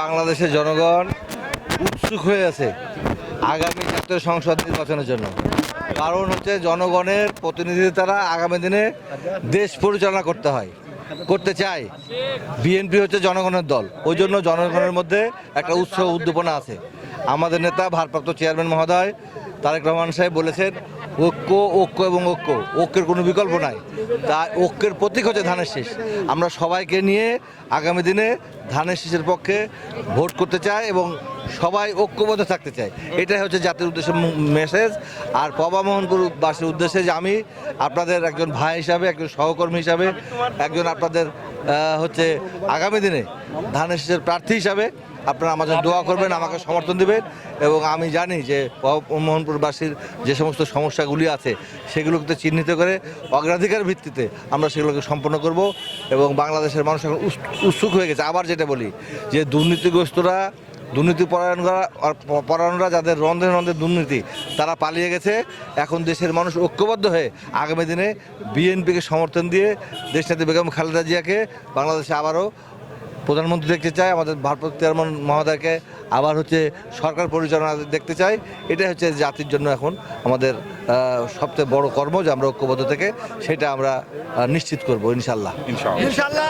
বাংলাদেশের জনগণ উৎসুক হয়ে আছে আগামী জাতীয় সংসদ নির্বাচনের জন্য। কারণ হচ্ছে জনগণের প্রতিনিধি তারা আগামী দিনে দেশ পরিচালনা করতে হয়, করতে চায়। বিএনপি হচ্ছে জনগণের দল, ওই জন্য জনগণের মধ্যে একটা উৎসাহ উদ্দীপনা আছে। আমাদের নেতা, ভারপ্রাপ্ত চেয়ারম্যান মহোদয় তারেক রহমান সাহেব বলেছেন, ঐক্য ঐক্য এবং ঐক্য, ঐক্যের কোনো বিকল্প নাই। তা ঐক্যের প্রতীক হচ্ছে ধানের শীষ। আমরা সবাইকে নিয়ে আগামী দিনে ধানের শীষের পক্ষে ভোট করতে চাই এবং সবাই ঐক্যবদ্ধ থাকতে চাই। এটাই হচ্ছে জাতির উদ্দেশ্যে মেসেজ আর পবা মোহনপুরবাসীর উদ্দেশ্যে যে আমি আপনাদের একজন ভাই হিসাবে, একজন সহকর্মী হিসাবে, একজন আপনাদের হচ্ছে আগামী দিনে ধানের শীষের প্রার্থী হিসাবে আপনারা আমাদের দোয়া করবেন আমাকে সমর্থন দেবেন এবং আমি জানি যে মোহনপুরবাসীর যে সমস্ত সমস্যাগুলি আছে সেগুলোকে চিহ্নিত করে অগ্রাধিকার ভিত্তিতে আমরা সেগুলোকে সম্পন্ন করব এবং বাংলাদেশের মানুষ এখন উৎসুক হয়ে গেছে। আবার যেটা বলি যে দুর্নীতিগ্রস্তরা দুর্নীতি পরায়ণরা পরায়ণরা যাদের রন্ধে রন্ধে দুর্নীতি তারা পালিয়ে গেছে। এখন দেশের মানুষ ঐক্যবদ্ধ হয়ে আগামী দিনে বিএনপিকে সমর্থন দিয়ে দেশনেত্রী বেগম খালেদা জিয়াকে বাংলাদেশে আবারও প্রধানমন্ত্রী দেখতে চাই আমাদের ভারপ্রাপ্ত চেয়ারম্যান মহোদয়কে আবার হচ্ছে সরকার পরিচালনা দেখতে চাই। এটাই হচ্ছে জাতির জন্য এখন আমাদের সবচেয়ে বড় কর্ম যে আমরা ঐক্যবদ্ধ থেকে সেটা আমরা নিশ্চিত করব ইনশাল্লাহ ইনশাআল্লাহ।